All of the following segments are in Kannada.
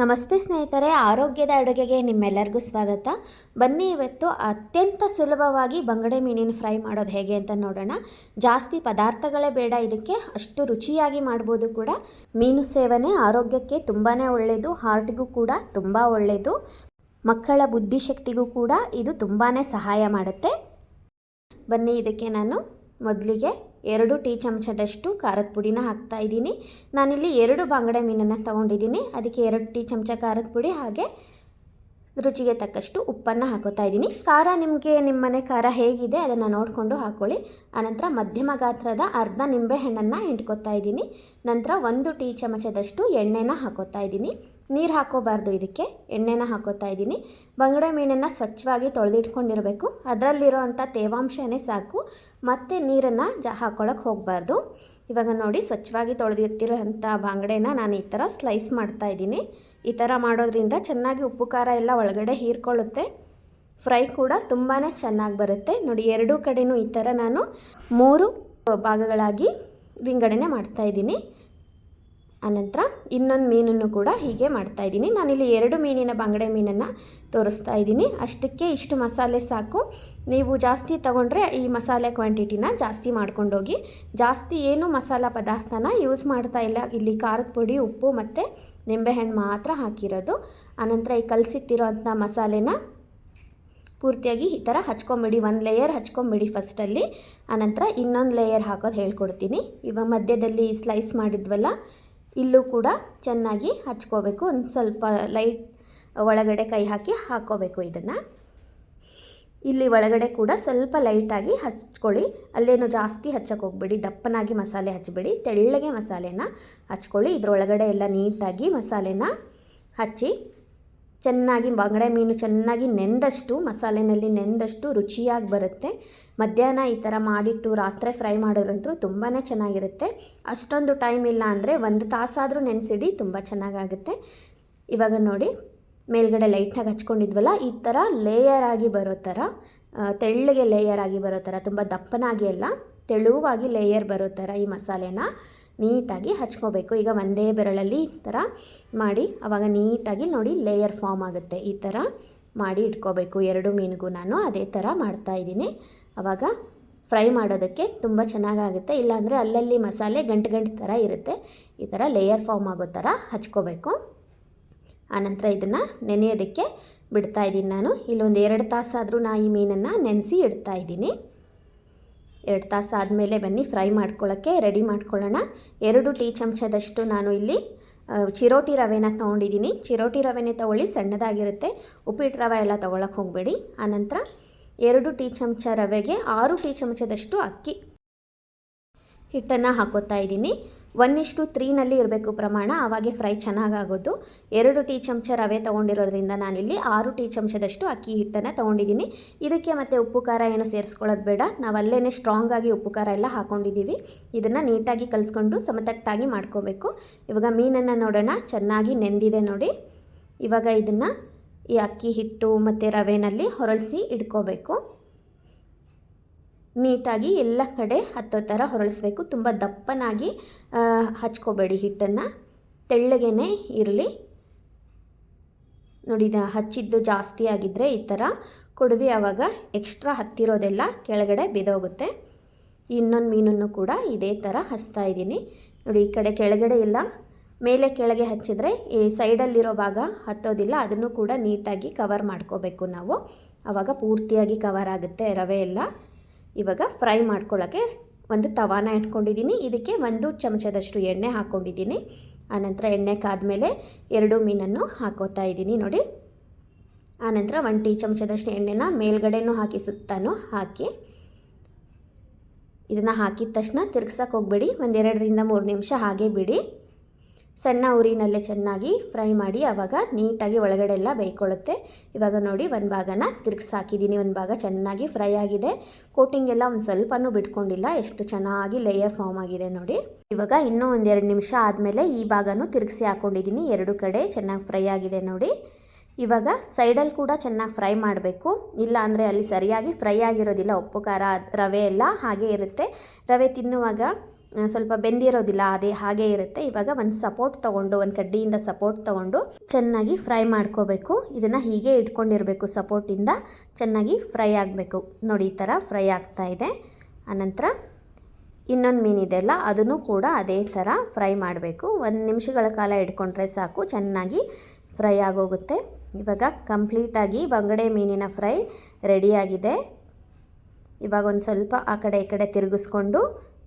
ನಮಸ್ತೆ ಸ್ನೇಹಿತರೆ, ಆರೋಗ್ಯದ ಅಡುಗೆಗೆ ನಿಮ್ಮೆಲ್ಲರಿಗೂ ಸ್ವಾಗತ. ಬನ್ನಿ ಇವತ್ತು ಅತ್ಯಂತ ಸುಲಭವಾಗಿ ಬಂಗಡೆ ಮೀನಿನ ಫ್ರೈ ಮಾಡೋದು ಹೇಗೆ ಅಂತ ನೋಡೋಣ. ಜಾಸ್ತಿ ಪದಾರ್ಥಗಳೇ ಬೇಡ, ಇದಕ್ಕೆ ಅಷ್ಟು ರುಚಿಯಾಗಿ ಮಾಡ್ಬೋದು ಕೂಡ. ಮೀನು ಸೇವನೆ ಆರೋಗ್ಯಕ್ಕೆ ತುಂಬಾ ಒಳ್ಳೆಯದು ಹಾರ್ಟ್ಗೂ ಕೂಡ ತುಂಬ ಒಳ್ಳೆಯದು ಮಕ್ಕಳ ಬುದ್ಧಿಶಕ್ತಿಗೂ ಕೂಡ ಇದು ತುಂಬಾ ಸಹಾಯ ಮಾಡುತ್ತೆ. ಬನ್ನಿ ಇದಕ್ಕೆ ನಾನು ಮೊದಲಿಗೆ ಎರಡು ಟೀ ಚಮಚದಷ್ಟು ಖಾರದ ಪುಡಿನ ಹಾಕ್ತಾ ಇದ್ದೀನಿ. ನಾನಿಲ್ಲಿ ಎರಡು ಬಾಂಗಡೆ ಮೀನನ್ನು ತೊಗೊಂಡಿದ್ದೀನಿ. ಅದಕ್ಕೆ ಎರಡು ಟೀ ಚಮಚ ಖಾರದ ಪುಡಿ ಹಾಗೆ ರುಚಿಗೆ ತಕ್ಕಷ್ಟು ಉಪ್ಪನ್ನು ಹಾಕೋತಾ ಇದ್ದೀನಿ. ಖಾರ ನಿಮಗೆ ನಿಮ್ಮ ಮನೆ ಖಾರ ಹೇಗಿದೆ ಅದನ್ನು ನೋಡಿಕೊಂಡು ಹಾಕ್ಕೊಳ್ಳಿ ಆನಂತರ ಮಧ್ಯಮ ಗಾತ್ರದ ಅರ್ಧ ನಿಂಬೆಹಣ್ಣನ್ನು ಹಿಂಡ್ಕೊತಾ ಇದ್ದೀನಿ. ನಂತರ ಒಂದು ಟೀ ಚಮಚದಷ್ಟು ಎಣ್ಣೆನ ಹಾಕೋತಾ ಇದ್ದೀನಿ. ನೀರು ಹಾಕೋಬಾರ್ದು ಇದಕ್ಕೆ. ಎಣ್ಣೆನ ಹಾಕೋತಾ ಇದ್ದೀನಿ. ಬಂಗಡೆ ಮೀನನ್ನು ಸ್ವಚ್ಛವಾಗಿ ತೊಳೆದಿಟ್ಕೊಂಡಿರಬೇಕು. ಅದರಲ್ಲಿರೋವಂಥ ತೇವಾಂಶನೇ ಸಾಕು. ಮತ್ತು ನೀರನ್ನು ಜ ಹಾಕೊಳ್ಳೋಕೆ ಹೋಗಬಾರ್ದು. ಇವಾಗ ನೋಡಿ, ಸ್ವಚ್ಛವಾಗಿ ತೊಳೆದಿಟ್ಟಿರೋಂಥ ಬಾಂಗಡೆನ ನಾನು ಈ ಥರ ಸ್ಲೈಸ್ ಮಾಡ್ತಾ ಇದ್ದೀನಿ. ಈ ಥರ ಮಾಡೋದ್ರಿಂದ ಚೆನ್ನಾಗಿ ಉಪ್ಪು, ಖಾರ ಎಲ್ಲ ಒಳಗಡೆ ಹೀರ್ಕೊಳ್ಳುತ್ತೆ. ಫ್ರೈ ಕೂಡ ತುಂಬಾ ಚೆನ್ನಾಗಿ ಬರುತ್ತೆ. ನೋಡಿ, ಎರಡೂ ಕಡೆಯೂ ಈ ಥರ ನಾನು ಮೂರು ಭಾಗಗಳಾಗಿ ವಿಂಗಡಣೆ ಮಾಡ್ತಾಯಿದ್ದೀನಿ ಆನಂತರ ಇನ್ನೊಂದು ಮೀನನ್ನು ಕೂಡ ಹೀಗೆ ಮಾಡ್ತಾ ಇದ್ದೀನಿ. ನಾನಿಲ್ಲಿ ಎರಡು ಮೀನಿನ ಬಂಗಡೆ ಮೀನನ್ನು ತೋರಿಸ್ತಾ ಇದ್ದೀನಿ. ಅಷ್ಟಕ್ಕೆ ಇಷ್ಟು ಮಸಾಲೆ ಸಾಕು. ನೀವು ಜಾಸ್ತಿ ತಗೊಂಡ್ರೆ ಈ ಮಸಾಲೆ ಕ್ವಾಂಟಿಟಿನ ಜಾಸ್ತಿ ಮಾಡ್ಕೊಂಡೋಗಿ, ಜಾಸ್ತಿ ಏನು ಮಸಾಲ ಪದಾರ್ಥನ ಯೂಸ್ ಮಾಡ್ತಾ ಇಲ್ಲ. ಇಲ್ಲಿ ಖಾರದ ಪುಡಿ, ಉಪ್ಪು ಮತ್ತು ನಿಂಬೆಹಣ್ಣು ಮಾತ್ರ ಹಾಕಿರೋದು. ಆನಂತರ ಈ ಕಲಸಿಟ್ಟಿರೋಂಥ ಮಸಾಲೆನ ಪೂರ್ತಿಯಾಗಿ ಈ ಥರ ಹಚ್ಕೊಂಬಿಡಿ. ಒಂದು ಲೇಯರ್ ಹಚ್ಕೊಂಬಿಡಿ ಫಸ್ಟಲ್ಲಿ ಆನಂತರ ಇನ್ನೊಂದು ಲೇಯರ್ ಹಾಕೋದು ಹೇಳ್ಕೊಡ್ತೀನಿ. ಇವಾಗ ಮಧ್ಯದಲ್ಲಿ ಸ್ಲೈಸ್ ಮಾಡಿದ್ವಲ್ಲ ಇಲ್ಲೂ ಕೂಡ ಚೆನ್ನಾಗಿ ಹಚ್ಕೋಬೇಕು. ಒಂದು ಸ್ವಲ್ಪ ಲೈಟ್ ಒಳಗಡೆ ಕೈ ಹಾಕಿ ಹಾಕ್ಕೋಬೇಕು ಇದನ್ನು. ಇಲ್ಲಿ ಒಳಗಡೆ ಕೂಡ ಸ್ವಲ್ಪ ಲೈಟಾಗಿ ಹಚ್ಕೊಳ್ಳಿ. ಅಲ್ಲೇನು ಜಾಸ್ತಿ ಹಚ್ಚಕ್ಕೆ ಹೋಗ್ಬೇಡಿ. ದಪ್ಪನಾಗಿ ಮಸಾಲೆ ಹಚ್ಚಬೇಡಿ ತೆಳ್ಳಗೆ ಮಸಾಲೆನ ಹಚ್ಕೊಳ್ಳಿ. ಇದರೊಳಗಡೆ ಎಲ್ಲ ನೀಟಾಗಿ ಮಸಾಲೆನ ಹಚ್ಚಿ ಚೆನ್ನಾಗಿ ಬಂಗಡೆ ಮೀನು ಚೆನ್ನಾಗಿ ನೆಂದಷ್ಟು, ಮಸಾಲೆನಲ್ಲಿ ನೆಂದಷ್ಟು ರುಚಿಯಾಗಿ ಬರುತ್ತೆ. ಮಧ್ಯಾಹ್ನ ಈ ಥರ ಮಾಡಿಟ್ಟು ರಾತ್ರಿ ಫ್ರೈ ಮಾಡಿದ್ರಂತೂ ತುಂಬಾ ಚೆನ್ನಾಗಿರುತ್ತೆ. ಅಷ್ಟೊಂದು ಟೈಮ್ ಇಲ್ಲ ಅಂದರೆ ಒಂದು ತಾಸಾದರೂ ನೆನೆಸಿಡಿ, ತುಂಬ ಚೆನ್ನಾಗಾಗುತ್ತೆ. ಇವಾಗ ನೋಡಿ, ಮೇಲ್ಗಡೆ ಲೈಟ್ನಾಗ ಹಚ್ಕೊಂಡಿದ್ವಲ್ಲ, ಈ ಥರ ಲೇಯರ್ ಆಗಿ ಬರೋ ಥರ ತೆಳ್ಳಗೆ ಲೇಯರ್ ಆಗಿ ಬರೋ ಥರ, ತುಂಬ ದಪ್ಪನಾಗಿ ಅಲ್ಲ, ತೆಳುವಾಗಿ ಲೇಯರ್ ಬರೋ ಥರ ಈ ಮಸಾಲೆನ ನೀಟಾಗಿ ಹಚ್ಕೋಬೇಕು. ಈಗ ಒಂದೇ ಬೆರಳಲ್ಲಿ ಈ ಥರ ಮಾಡಿ ಆವಾಗ ನೀಟಾಗಿ ನೋಡಿ ಲೇಯರ್ ಫಾರ್ಮ್ ಆಗುತ್ತೆ. ಈ ಥರ ಮಾಡಿ ಇಟ್ಕೋಬೇಕು. ಎರಡು ಮೀನಿಗೂ ನಾನು ಅದೇ ಥರ ಮಾಡ್ತಾಯಿದ್ದೀನಿ ಆವಾಗ ಫ್ರೈ ಮಾಡೋದಕ್ಕೆ ತುಂಬ ಚೆನ್ನಾಗಾಗುತ್ತೆ. ಇಲ್ಲಾಂದರೆ ಅಲ್ಲಲ್ಲಿ ಮಸಾಲೆ ಗಂಟು ಗಂಟು ಥರ ಇರುತ್ತೆ. ಈ ಥರ ಲೇಯರ್ ಫಾರ್ಮ್ ಆಗೋ ಥರ ಹಚ್ಕೋಬೇಕು. ಆನಂತರ ಇದನ್ನು ನೆನೆಯೋದಕ್ಕೆ ಬಿಡ್ತಾ ಇದ್ದೀನಿ ನಾನು. ಇಲ್ಲೊಂದು ಎರಡು ತಾಸಾದರೂ ನಾ ಈ ಮೀನನ್ನು ನೆನೆಸಿ ಇಡ್ತಾ ಇದ್ದೀನಿ. ಎರಡು ತಾಸು ಆದಮೇಲೆ ಬನ್ನಿ, ಫ್ರೈ ಮಾಡ್ಕೊಳ್ಳೋಕ್ಕೆ ರೆಡಿ ಮಾಡ್ಕೊಳ್ಳೋಣ. ಎರಡು ಟೀ ಚಮಚದಷ್ಟು ನಾನು ಇಲ್ಲಿ ಚಿರೋಟಿ ರವೆನ ತೊಗೊಂಡಿದ್ದೀನಿ. ಚಿರೋಟಿ ರವೆನೇ ತೊಗೊಳ್ಳಿ, ಸಣ್ಣದಾಗಿರುತ್ತೆ. ಉಪ್ಪಿಟ್ಟು ರವೆ ಎಲ್ಲ ತೊಗೊಳಕ್ಕೆ ಹೋಗಬೇಡಿ. ಆನಂತರ ಎರಡು ಟೀ ಚಮಚ ರವೆಗೆ ಆರು ಟೀ ಚಮಚದಷ್ಟು ಅಕ್ಕಿ ಹಿಟ್ಟನ್ನು ಹಾಕೋತಾ ಇದ್ದೀನಿ. ಒನ್ ಇಷ್ಟು ತ್ರೀನಲ್ಲಿ ಇರಬೇಕು ಪ್ರಮಾಣ, ಆವಾಗೆ ಫ್ರೈ ಚೆನ್ನಾಗಾಗೋದು. ಎರಡು ಟೀ ಚಮಚ ರವೆ ತೊಗೊಂಡಿರೋದ್ರಿಂದ ನಾನಿಲ್ಲಿ ಆರು ಟೀ ಚಮಚದಷ್ಟು ಅಕ್ಕಿ ಹಿಟ್ಟನ್ನು ತೊಗೊಂಡಿದ್ದೀನಿ. ಇದಕ್ಕೆ ಮತ್ತು ಉಪ್ಪು, ಖಾರ ಏನು ಸೇರಿಸ್ಕೊಳ್ಳೋದು ಬೇಡ. ನಾವು ಅಲ್ಲೇ ಸ್ಟ್ರಾಂಗಾಗಿ ಉಪ್ಪು, ಖಾರ ಎಲ್ಲ ಹಾಕ್ಕೊಂಡಿದ್ದೀವಿ ಇದನ್ನು ನೀಟಾಗಿ ಕಲಿಸ್ಕೊಂಡು ಸಮತಟ್ಟಾಗಿ ಮಾಡ್ಕೋಬೇಕು. ಇವಾಗ ಮೀನನ್ನು ನೋಡೋಣ. ಚೆನ್ನಾಗಿ ನೆಂದಿದೆ ನೋಡಿ. ಇವಾಗ ಇದನ್ನು ಈ ಅಕ್ಕಿ, ಹಿಟ್ಟು ಮತ್ತು ರವೆನಲ್ಲಿ ಹೊರಳಿಸಿ ಇಟ್ಕೋಬೇಕು. ನೀಟಾಗಿ ಎಲ್ಲ ಕಡೆ ಹತ್ತೋ ಥರ ಹೊರಳಿಸ್ಬೇಕು. ತುಂಬ ದಪ್ಪನಾಗಿ ಹಚ್ಕೋಬೇಡಿ ಹಿಟ್ಟನ್ನು. ತೆಳ್ಳಗೇ ಇರಲಿ. ನೋಡಿ ಹಚ್ಚಿದ್ದು ಜಾಸ್ತಿ ಆಗಿದ್ದರೆ ಈ ಥರ ಕೊಡುವೆ ಆವಾಗ ಎಕ್ಸ್ಟ್ರಾ ಹತ್ತಿರೋದೆಲ್ಲ ಕೆಳಗಡೆ ಬಿದೋಗುತ್ತೆ. ಇನ್ನೊಂದು ಮೀನನ್ನು ಕೂಡ ಇದೇ ಥರ ಹಚ್ತಾ ಇದ್ದೀನಿ. ನೋಡಿ, ಈ ಕಡೆ ಕೆಳಗಡೆ ಇಲ್ಲ. ಮೇಲೆ ಕೆಳಗೆ ಹಚ್ಚಿದ್ರೆ ಈ ಸೈಡಲ್ಲಿರೋ ಭಾಗ ಹತ್ತೋದಿಲ್ಲ. ಅದನ್ನು ಕೂಡ ನೀಟಾಗಿ ಕವರ್ ಮಾಡ್ಕೋಬೇಕು ನಾವು. ಆವಾಗ ಪೂರ್ತಿಯಾಗಿ ಕವರ್ ಆಗುತ್ತೆ ರವೆ ಎಲ್ಲ. ಇವಾಗ ಫ್ರೈ ಮಾಡ್ಕೊಳ್ಳೋಕ್ಕೆ ಒಂದು ತವಾನ ಇಟ್ಕೊಂಡಿದ್ದೀನಿ. ಇದಕ್ಕೆ ಒಂದು ಚಮಚದಷ್ಟು ಎಣ್ಣೆ ಹಾಕ್ಕೊಂಡಿದ್ದೀನಿ. ಆನಂತರ ಎಣ್ಣೆ ಕಾದ್ಮೇಲೆ ಎರಡು ಮೀನನ್ನು ಹಾಕೋತಾ ಇದ್ದೀನಿ ನೋಡಿ. ಆನಂತರ ಒಂದು ಟೀ ಚಮಚದಷ್ಟು ಎಣ್ಣೆನ ಮೇಲ್ಗಡೆನೂ ಹಾಕಿ ಸುತ್ತಾನು ಹಾಕಿ. ಇದನ್ನು ಹಾಕಿದ ತಕ್ಷಣ ತಿರ್ಗ್ಸೋಕೆ ಹೋಗಬೇಡಿ. ಒಂದೆರಡರಿಂದ ಮೂರು ನಿಮಿಷ ಹಾಗೆ ಬಿಡಿ. ಸಣ್ಣ ಉರಿನಲ್ಲೇ ಚೆನ್ನಾಗಿ ಫ್ರೈ ಮಾಡಿ ಆವಾಗ ನೀಟಾಗಿ ಒಳಗಡೆ ಎಲ್ಲ ಬೇಯ್ಕೊಳ್ಳುತ್ತೆ. ಇವಾಗ ನೋಡಿ ಒಂದು ಭಾಗನ ತಿರ್ಗಿಸಿ ಹಾಕಿದ್ದೀನಿ ಒಂದು ಭಾಗ ಚೆನ್ನಾಗಿ ಫ್ರೈ ಆಗಿದೆ. ಕೋಟಿಂಗ್ ಎಲ್ಲ ಒಂದು ಸ್ವಲ್ಪನೂ ಬಿಟ್ಕೊಂಡಿಲ್ಲ. ಎಷ್ಟು ಚೆನ್ನಾಗಿ ಲೇಯರ್ ಫಾರ್ಮ್ ಆಗಿದೆ ನೋಡಿ. ಇವಾಗ ಇನ್ನೂ ಒಂದೆರಡು ನಿಮಿಷ ಆದಮೇಲೆ ಈ ಭಾಗನೂ ತಿರುಗಿಸಿ ಹಾಕ್ಕೊಂಡಿದ್ದೀನಿ ಎರಡು ಕಡೆ ಚೆನ್ನಾಗಿ ಫ್ರೈ ಆಗಿದೆ ನೋಡಿ. ಇವಾಗ ಸೈಡಲ್ಲಿ ಕೂಡ ಚೆನ್ನಾಗಿ ಫ್ರೈ ಮಾಡಬೇಕು. ಇಲ್ಲ ಅಂದರೆ ಅಲ್ಲಿ ಸರಿಯಾಗಿ ಫ್ರೈ ಆಗಿರೋದಿಲ್ಲ. ಉಪ್ಪು ಖಾರ, ರವೆ ಎಲ್ಲ ಹಾಗೆ ಇರುತ್ತೆ. ರವೆ ತಿನ್ನುವಾಗ ಸ್ವಲ್ಪ ಬೆಂದಿರೋದಿಲ್ಲ ಅದೇ ಹಾಗೆ ಇರುತ್ತೆ. ಇವಾಗ ಒಂದು ಸಪೋರ್ಟ್ ತಗೊಂಡು, ಒಂದು ಕಡ್ಡಿಯಿಂದ ಸಪೋರ್ಟ್ ತಗೊಂಡು ಚೆನ್ನಾಗಿ ಫ್ರೈ ಮಾಡ್ಕೋಬೇಕು. ಇದನ್ನು ಹೀಗೆ ಇಟ್ಕೊಂಡಿರಬೇಕು ಸಪೋರ್ಟಿಂದ ಚೆನ್ನಾಗಿ ಫ್ರೈ ಆಗಬೇಕು. ನೋಡಿ, ಈ ಥರ ಫ್ರೈ ಆಗ್ತಾ ಇದೆ. ಆನಂತರ ಇನ್ನೊಂದು ಮೀನಿದೆಯಲ್ಲ ಅದನ್ನು ಕೂಡ ಅದೇ ಥರ ಫ್ರೈ ಮಾಡಬೇಕು. ಒಂದು ನಿಮಿಷಗಳ ಕಾಲ ಇಟ್ಕೊಂಡ್ರೆ ಸಾಕು, ಚೆನ್ನಾಗಿ ಫ್ರೈ ಆಗೋಗುತ್ತೆ. ಇವಾಗ ಕಂಪ್ಲೀಟಾಗಿ ಬಂಗಡೆ ಮೀನಿನ ಫ್ರೈ ರೆಡಿಯಾಗಿದೆ ಇವಾಗ ಒಂದು ಸ್ವಲ್ಪ ಆ ಕಡೆ ಈ ಕಡೆ ತಿರುಗಿಸ್ಕೊಂಡು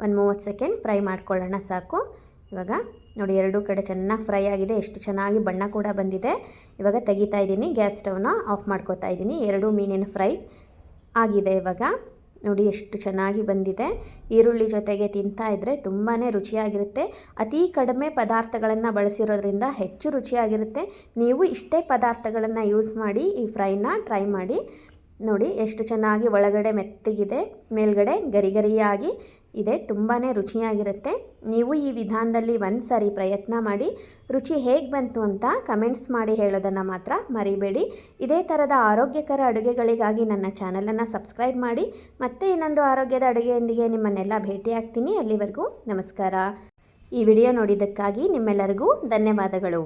ಒಂದು ಮೂವತ್ತು ಸೆಕೆಂಡ್ ಫ್ರೈ ಮಾಡ್ಕೊಳ್ಳೋಣ ಸಾಕು. ಇವಾಗ ನೋಡಿ ಎರಡೂ ಕಡೆ ಚೆನ್ನಾಗಿ ಫ್ರೈ ಆಗಿದೆ. ಎಷ್ಟು ಚೆನ್ನಾಗಿ ಬಣ್ಣ ಕೂಡ ಬಂದಿದೆ. ಇವಾಗ ತೆಗಿತಾ ಇದ್ದೀನಿ. ಗ್ಯಾಸ್ ಸ್ಟವ್ನ ಆಫ್ ಮಾಡ್ಕೋತಾ ಇದ್ದೀನಿ. ಎರಡೂ ಮೀನಿನ ಫ್ರೈ ಆಗಿದೆ ಇವಾಗ. ನೋಡಿ ಎಷ್ಟು ಚೆನ್ನಾಗಿ ಬಂದಿದೆ. ಈರುಳ್ಳಿ ಜೊತೆಗೆ ತಿಂತಾ ಇದ್ದರೆ ತುಂಬಾ ರುಚಿಯಾಗಿರುತ್ತೆ. ಅತಿ ಕಡಿಮೆ ಪದಾರ್ಥಗಳನ್ನು ಬಳಸಿರೋದ್ರಿಂದ ಹೆಚ್ಚು ರುಚಿಯಾಗಿರುತ್ತೆ. ನೀವು ಇಷ್ಟೇ ಪದಾರ್ಥಗಳನ್ನು ಯೂಸ್ ಮಾಡಿ ಈ ಫ್ರೈನ ಟ್ರೈ ಮಾಡಿ. ನೋಡಿ, ಎಷ್ಟು ಚೆನ್ನಾಗಿ ಒಳಗಡೆ ಮೆತ್ತಗಿದೆ, ಮೇಲ್ಗಡೆ ಗರಿ ಗರಿಯಾಗಿ ಇದೆ ತುಂಬಾ ರುಚಿಯಾಗಿರುತ್ತೆ. ನೀವು ಈ ವಿಧಾನದಲ್ಲಿ ಒಂದು ಸಾರಿ ಪ್ರಯತ್ನ ಮಾಡಿ, ರುಚಿ ಹೇಗೆ ಬಂತು ಅಂತ ಕಮೆಂಟ್ಸ್ ಮಾಡಿ ಹೇಳೋದನ್ನು ಮಾತ್ರ ಮರಿಬೇಡಿ. ಇದೇ ಥರದ ಆರೋಗ್ಯಕರ ಅಡುಗೆಗಳಿಗಾಗಿ ನನ್ನ ಚಾನಲನ್ನು ಸಬ್ಸ್ಕ್ರೈಬ್ ಮಾಡಿ, ಮತ್ತೆ ಇನ್ನೊಂದು ಆರೋಗ್ಯದ ಅಡುಗೆಯೊಂದಿಗೆ ನಿಮ್ಮನ್ನೆಲ್ಲ ಭೇಟಿಯಾಗ್ತೀನಿ ಅಲ್ಲಿವರೆಗೂ. ನಮಸ್ಕಾರ. ಈ ವಿಡಿಯೋ ನೋಡಿದ್ದಕ್ಕಾಗಿ ನಿಮ್ಮೆಲ್ಲರಿಗೂ ಧನ್ಯವಾದಗಳು.